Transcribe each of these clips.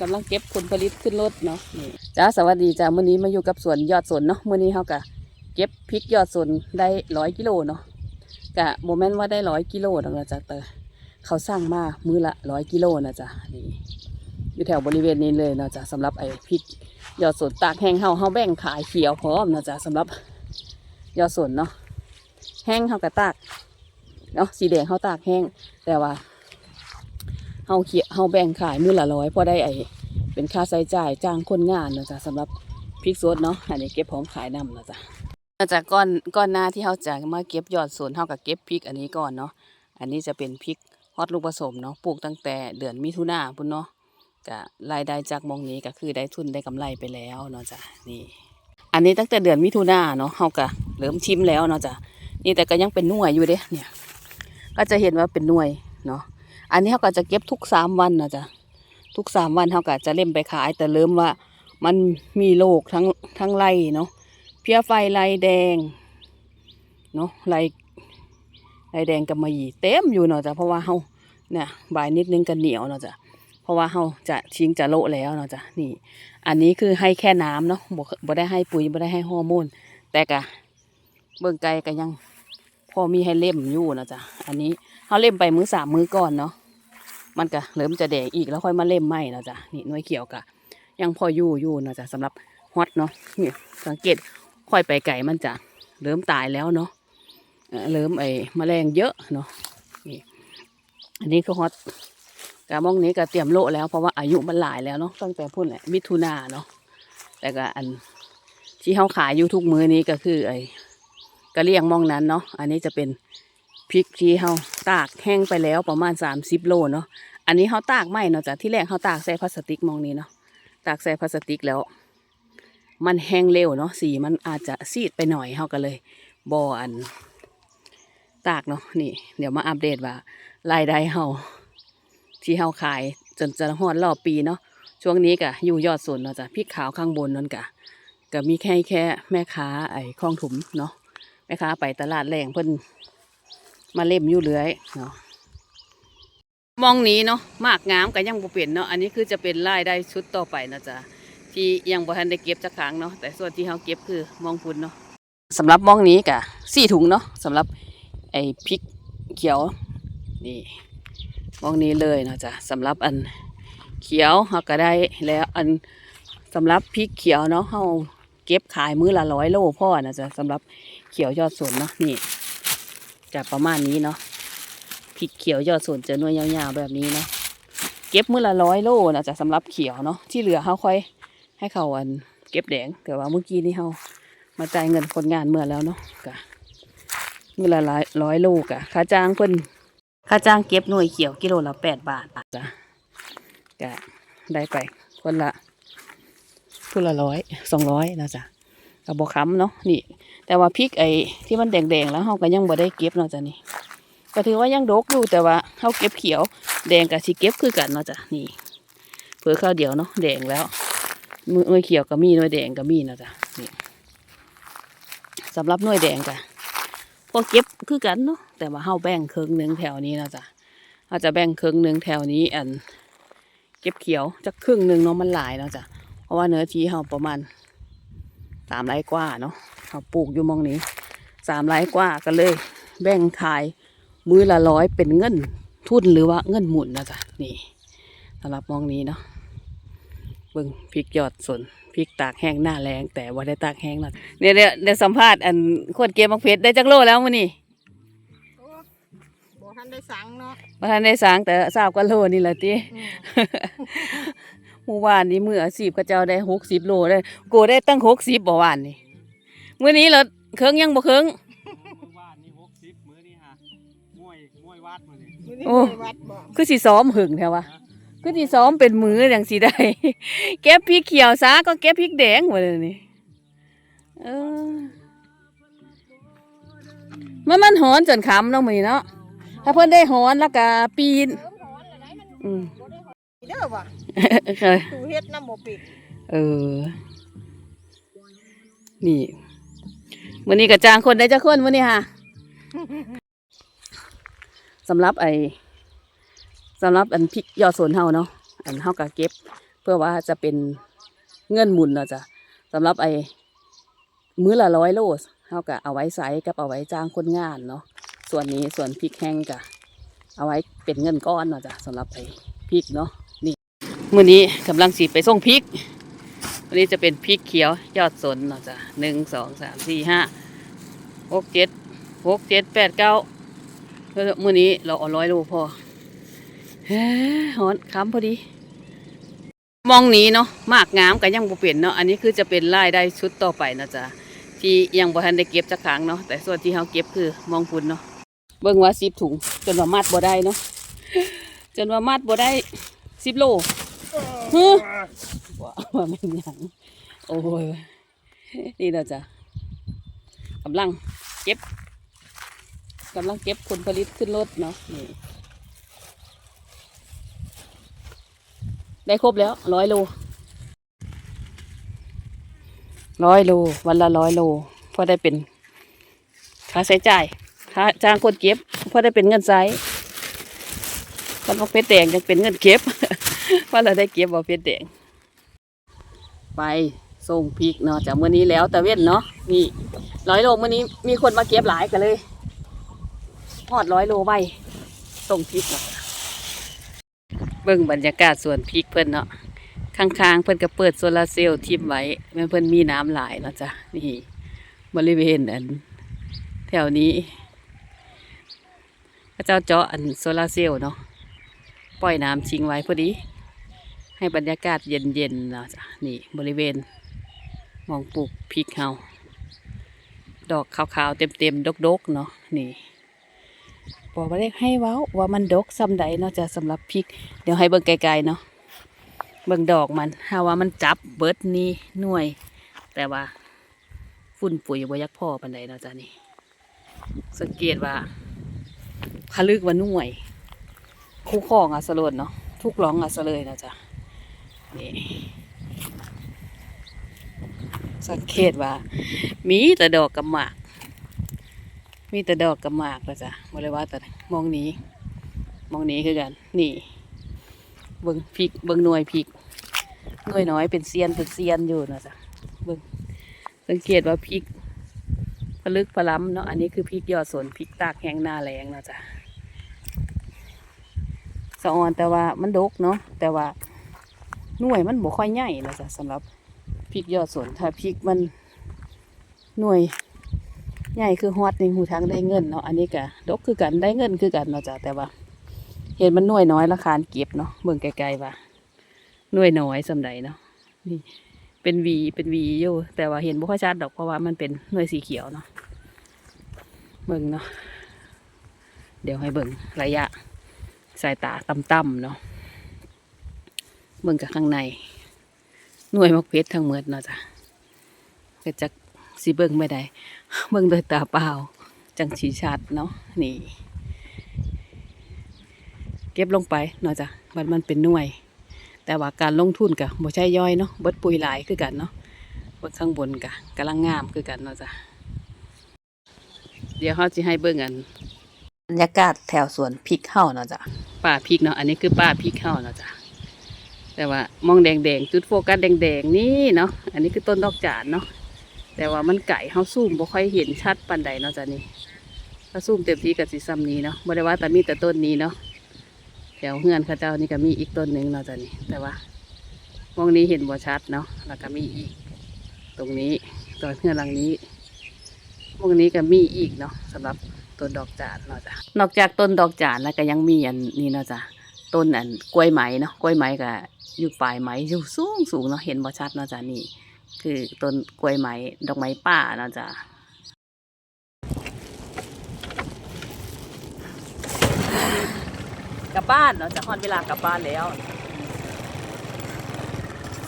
กำลังเก็บผลผลิตขึ้นรถเนาะจ้าสวัสดีจ้ามื้อนี้มาอยู่กับสวนยอดสนเนาะมื้อนี้เฮากะเก็บพริกยอดสนได้ร้อยกิโลเนาะกะโมเมนต์ว่าได้ร้อยกิโลนะจ๊ะแต่เขาสร้างมามือละร้อยกิโลนะจ๊ะนี่อยู่แถวบริเวณนี้เลยเนาะจ๊ะสำหรับไอ้พริกยอดสนตากแห้งเฮาเฮาแบ่งขายเขียวพร้อมนะจ๊ะสำหรับยอดสนเนาะแห้งเฮากะตากเนาะสีแดงเฮาตากแห้งแต่ว่า เฮาเขียเฮาแบ่งขายมื้อละร้อยพอได้ไอเป็นค่าใช้จ่ายจ้างคนงานเนาะจ้ะสำหรับพริกสดเนาะอันนี้เก็บพร้อมขายนำเนาะจ้ะมาจากก้อนก้อนหน้าที่เฮาจะมาเก็บยอดสวนเฮากับเก็บพริกอันนี้ก่อนเนาะอันนี้จะเป็นพริกฮอดลูกผสมเนาะปลูกตั้งแต่เดือนมิถุนาพุ่นเนาะก็รายได้จากมองนี้ก็คือได้ทุนได้กำไรไปแล้วเนาะจ้ะนี่ อันนี้ตั้งแต่เดือนมิถุนาเนาะเฮาก็เริ่มชิมแล้วเนาะจ้ะนี่แต่ก็ยังเป็นหน่วยอยู่เด้เนี่ย ก็จะเห็นว่าเป็นหน่วยเนาะ อันนี้เขาก็จะเก็บทุกสามวันนะจ๊ะทุกสามวันเขาก็จะเล่มไปขาย แต่เริ่มว่ามันมีโรคทั้งทั้งไรเนาะเพี้ยไฟไรแดงเนาะไรไรแดงกับมะหยี่เต็มอยู่เนาะจ้ะเพราะว่าเขาเนี่ยบายนิดนึงกันเหนียวเนาะจ้ะเพราะว่าเขาจะชิงจะโละแล้วเนาะจ้ะนี่ อันนี้คือให้แค่น้ำเนาะบ่บ่ได้ให้ปุ๋ยบ่ได้ให้ฮอร์โมนแต่กะเบิ่งไกลก็ยังพอมีให้เล่มอยู่นะจ้ะอันนี้ เขาเล่มไปมือสามมือก่อนเนาะมันก็เริ่มจะแดงอีกแล้วค่อยมาเล่มไหมเนาะจ้ะนี่หน่วยเขียวกะ ยังพออยู่อยู่เนาะจ้ะสำหรับฮอตเนาะนี่สังเกตค่อยไปไก่มันจะเริ่มตายแล้วเนาะเอ่อเริ่มไอ้แมลงเยอะเนาะนี่อันนี้คือฮอตกระมองนี้ก็เตรียมโลแล้วเพราะว่าอายุมันหลายแล้วเนาะตั้งแต่พุ่นแหละมิถุนาเนาะแต่ก็อันที่เขาขายอยู่ทุกมื้อนี้ก็คือไอ้กระเลียงมองนั้นเนาะอันนี้จะเป็น พริกที่เฮาตากแห้งไปแล้วประมาณ 30 โลเนาะอันนี้เฮาตากไม่เนาะจ้ะที่แรกเฮาตากใส่พลาสติกมองนี้เนาะตากใส่พลาสติกแล้ว มันแห้งเร็วเนาะสีมันอาจจะซีดไปหน่อยเฮาก็เลยบออัน ตากเนาะนี่ เดี๋ยวมาอัปเดตว่ารายได้เฮาที่เฮาขายจนจะฮอดรอบปีเนาะช่วงนี้กะอยู่ยอดสวนเนาะจ้ะพริกขาวข้างบนนั่นกะก็มีแค่แค่แม่ค้าไอ้คลองถุมเนาะแม่ค้าไปตลาดแรงเพิ่น มาเล่มอยู่เรื่อยเนาะมองนี้เนาะมากงามก็ยังบ่เปลี่ยนเนาะอันนี้คือจะเป็นรายได้ชุดต่อไปนะจ๊ะที่ยังบ่ทันได้เก็บจักครั้งเนาะแต่ส่วนที่เฮาเก็บคือมองพุ่นเนาะสำหรับมองนี้กะสี่ถุงเนาะสำหรับไอ้พริกเขียวนี่มองนี้เลยเนาะจ๊ะสำหรับอันเขียวเฮาก็ได้แล้วอันสำหรับพริกเขียวเนาะเฮาเก็บขายมื้อละร้อยโลพ่อนะจ๊ะสำหรับเขียวยอดสนเนาะนี่ จะประมาณนี้เนาะพริกเขียวยอดส่วนจะนวยยาวๆแบบนี้เนาะเก็บมื้อละร้อยโลนะจะสำหรับเขียวเนาะที่เหลือเขาค่อยให้เขาอันเก็บแดงแต่ว่าเมื่อกี้นี่เขามาจ่ายเงินคนงานเมื่อแล้วเนาะกะมื้อละร้อยร้อยโลกะค่าจ้างเพิ่นค่าจ้างเก็บหน่วยเขียวกิโลละแปดบาทจ้ะกะได้ไปคนละคนละร้อยสองร้อยนะจ๊ะกับบอค้ำเนาะนี่ แต่ว่าพริกไอ้ที่มันแดงๆแล้วเฮาก็ยังบ่ได้เก็บเนาะจ้ะนี่ก็ถือว่ายังดกอยู่แต่ว่าเฮาเก็บเขียว แดงกับสิเก็บคือกันเนาะจ้ะนี่เผื่อข้าวเดียวเนาะแดงแล้วมือหน่วยเขียวก็มีหน่วยแดงก็มีเนาะจ้ะนี่สำหรับหน่วยแดงก็พอเก็บคือกันเนาะแต่ว่าเฮาแบ่งครึ่งหนึ่งแถวนี้เนาะจ้ะเฮาจะแบ่งครึ่งหนึ่งแถวนี้อัน เก็บเขียวจักครึ่งหนึ่งเนาะมันหลายเนาะจ้ะเพราะว่าเนื้อที่เฮาประมาณ สามไร่กว่าเนาะเขาปลูกอยู่หมองนี้สามไร่กว่าก็เลย แบ่งขายมือละร้อยเป็นเงินทุนหรือว่าเงินหมุนนะจ๊ะนี่สำหรับหมองนี้เนาะเบิ่งพริกยอดสนพริกตากแห้งหน้าแรงแต่ว่าได้ตากแห้งแล้วเนี่ยเดี๋ยวเดี๋ยวสัมภาษณ์อันคนเก็บมักเพชรได้จักโลแล้วมื้อนี้โอ้บ่ทันได้สั่งเนาะบ่ทันได้สร้างแต่ทราบกว่าโลนี่แหละติอืม เมื่อวานนี้มืออาชีพก็เจ้าได้60โลได้โกได้ตั้ง60บ่วานนี่มื้อนี้เหรอเคิงยังบ่เคิงมื้อวานนี่หกสิบมื้อนี่ฮะมวยมวยวัดมื้อนี่มื้อนี้โอ้ไปวัดบ่คือสิซ้อมหึงแท้วะคือสิซ้อมเป็นมืออย่างสิได้เก็บพริกเขียวซาก็เก็บพริกแดงหมดเลยนี่เออมันมันหอนจนคำเนาะมือนี้เนาะถ้าเพิ่นได้หอนแล้วก็ปีนเริ่มร้อนแล้วได้มั เด้อว่ะเคยตูเฮ็ดน้ำบ่ปิดเออ นี่วันนี้ก็จ้างคนได้จะคนวันนี้ค่ะสำหรับไอ้สำหรับอันพริกยอดสวนเฮาเนาะอันเฮาก็เก็บพื่อว่าจะเป็นเงินหมุนเนาะจ้ะสำหรับไอ้มื้อละร้อยโลเฮาก็เอาไว้ใส่กับเอาไว้จ้างคนงานเนาะส่วนนี้ส่วนพริกแห้งก็เอาไว้เป็นเงินก้อนเนาะจ้ะสำหรับไอ้พริกเนาะนี่ มื้อนี้กำลังสิไปส่งพริกวันนี้จะเป็นพริกเขียวยอดสนเนาะจ้ะหนึ่งสองสามสี่ห้าหกเจ็ดหกเจ็ดแปดเก้ามื้อนี้เราเอาร้อยโลพอเฮ้ฮอนค้ำพอดี มองนี้เนาะมากงามก็ยังบ่เป็นเนาะอันนี้คือจะเป็นรายได้ชุดต่อไปนะจ๊ะที่ยังบ่ทันได้เก็บจักครั้งเนาะแต่ส่วนที่เฮาเก็บคือมองพุ่นเนาะเบิ่งว่า10ถุง จนว่ามัดบ่ได้เนาะจนว่ามัดบ่ได้10โล ฮึว่าวแม่นยังโอ้ยนี่เนาจะกำลังเก็บกำลังเก็บผลผลิตขึ้นรถเนาะนี่ได้ครบแล้วร้อยโลร้อยโลวันละร้อยโลพอได้เป็นค่าใช้จ่ายค่าจ้างคนเก็บพอได้เป็นเงินใช้มันบอกเพชรแดงยังเป็นเงินเก็บ เพราะเราได้เก็บบอเพชรแดง ไปส่งพริกเนาะจากมื้อนี้แล้วแต่เว้นเนาะนี่ร้อยโลมื้อนี้มีคนมาเก็บหลายกันเลยทอดร้อยโลไว้ส่งพริกเนาะเบิ่งบรรยากาศสวนพริกเพิ่นเนาะข้างๆเพิ่นก็เปิดโซลาร์เซลล์ทิมไว้แม่เพิ่นมีน้ำหลายเนาะจ้ะนี่บริเวณอันแถวนี้พระเจ้าเจาะอันโซลาร์เซลล์เนาะปล่อยน้ำชิงไว้พอดี ให้บรรยากาศเย็นๆเนาะจ้ะนี่บริเวณมองปลูกพริกเฮาดอกขาวๆ เต็มๆ ดกๆ เนาะนี่บอกว่าได้ให้เว้าว่ามันดกซ้ำใดเนาะจะสำหรับพริก เดี๋ยวให้เบิ่งไกลๆเนาะเบิ่งดอกมันหาว่ามันจับเบิดนี่หน่วย แต่ว่าฝุ่นปุ๋ยบ่อยักพ่อปันใดเนาะจ้ะนี่ สังเกตว่าผลึกว่าหน่วย คู่ครองอะสลดเนาะทุกร้องอะสเลยเนาะจ้ะ นี่สังเกตว่า มีแต่ดอกกับหมาก มีแต่ดอกกับหมากนะจ๊ะบ่เลยว่าแต่มองนี้ มองนี้คือกัน นี่ เบิ่งพริก เบิ่งหน่วยพริกหน่วยน้อยเป็นเซียนเป็นเซียนอยู่นะจ๊ะเบิ่งสังเกตว่าพริกผลึกผล้ำเนาะ อันนี้คือพริกยอดสนพริกตากแห้งหน้าแรงนะจ๊ะสะออนแต่ว่ามันดกเนาะ แต่ว่า หน่วยมันบ่ค่อยใหญ่นะจ๊ะสำหรับพริกยอดสนถ้าพริกมันหน่วยใหญ่คือฮอตในหูทางได้เงินเนาะอันนี้ก็ดกคือกันได้เงินคือกันเนาะจ้ะแต่ว่า เห็นมันหน่วยน้อยราคาเก็บเนาะเบิ่งไกลๆว่าหน่วยน้อยสำใดเนาะนี่ เป็นวีเป็นวีอยู่แต่ว่าเห็นบ่ค่อยชัดดอกเพราะว่ามันเป็นหน่วยสีเขียวเนาะเบิ่งเนาะเดี๋ยวให้เบิ่งระยะ สายตาต่ำๆเนาะ เบิ่งกับข้างใน หน่วยมะเพชรทั้งหมดเนาะจ้ะก็จะสิเบิ่งไม่ได้ เบิ่งโดยตาเปล่า จังสีชัดเนาะนี่ เก็บลงไปเนาะจ้ะมันมันเป็นหน่วย แต่ว่าการลงทุนกะบ่ใช่ย่อยเนาะเบิดปุ๋ยหลายคือกันเนาะเบิดข้างบนกะกำลังงามคือกันเนาะจ้ะเดี๋ยวเขาจะให้เบิ่งอันบรรยากาศแถวสวนพริกเฮาเนาะจ้ะป่าพริกเนาะอันนี้คือป่าพริกเฮาเนาะจ้ะ แต่ว่ามองแดงๆจุดโฟกัสแดงๆนี่เนาะอันนี้คือต้นดอกจานเนาะแต่ว่ามันไก่เฮาซูมบ่ค่อยเห็นชัดปานใดเนาะจ้ะนี่ถ้าซูมเต็มที่ก็สิซ้ำนี้เนาะบ่ได้ว่าแต่มีแต่ต้นนี้เนาะแถวเฮือนข้าเจ้านี่ก็มีอีกต้นหนึ่งเนาะจ้ะนี่แต่ว่ามองนี้เห็นบ่ชัดเนาะแล้วก็มีอีก ตรงนี้ตัวเฮือนหลังนี้มองนี้ก็มีอีกเนาะสำหรับต้นดอกจานเนาะจ้ะนอกจากต้นดอกจานแล้วก็ยังมีอันนี้เนาะจ้ะ ต้นอันกล้วยไหมเนาะกล้วยไหมก็อยู่ปลายไหมอยู่สูงสูงเนาะเห็นบ่ชัดเนาะจ้ะนี่ คือต้นกล้วยไม้ดอกไม้ป่าเนาะจ๊ะกลับบ้านเนาะจะฮอนเวลากลับบ้านแล้ว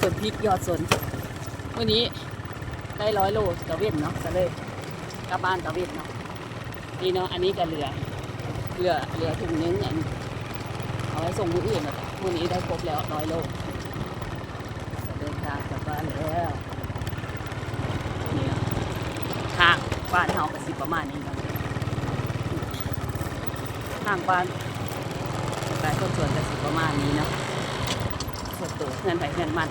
ส่วนพริกยอดสนวันนี้ได้ร้อยโลกระเวนเนาะก็เลยกลับบ้านกระเว้นเนาะนี่เนาะอันนี้ก็เหลือเหลือเหลือถุงนึงอัน เอาไว้ส่งผู้อื่นเนะวันนี้ได้ครบแล้วน้อยโลงเดินทางกลับบ้านแล้วนี่เนาะทางบ้านเฮากระสิประมาณนี้นะทางบ้านแต่ต้นสวนกระสิประมาณนี้เนาะส่วนตัวเงินไปเงินมัน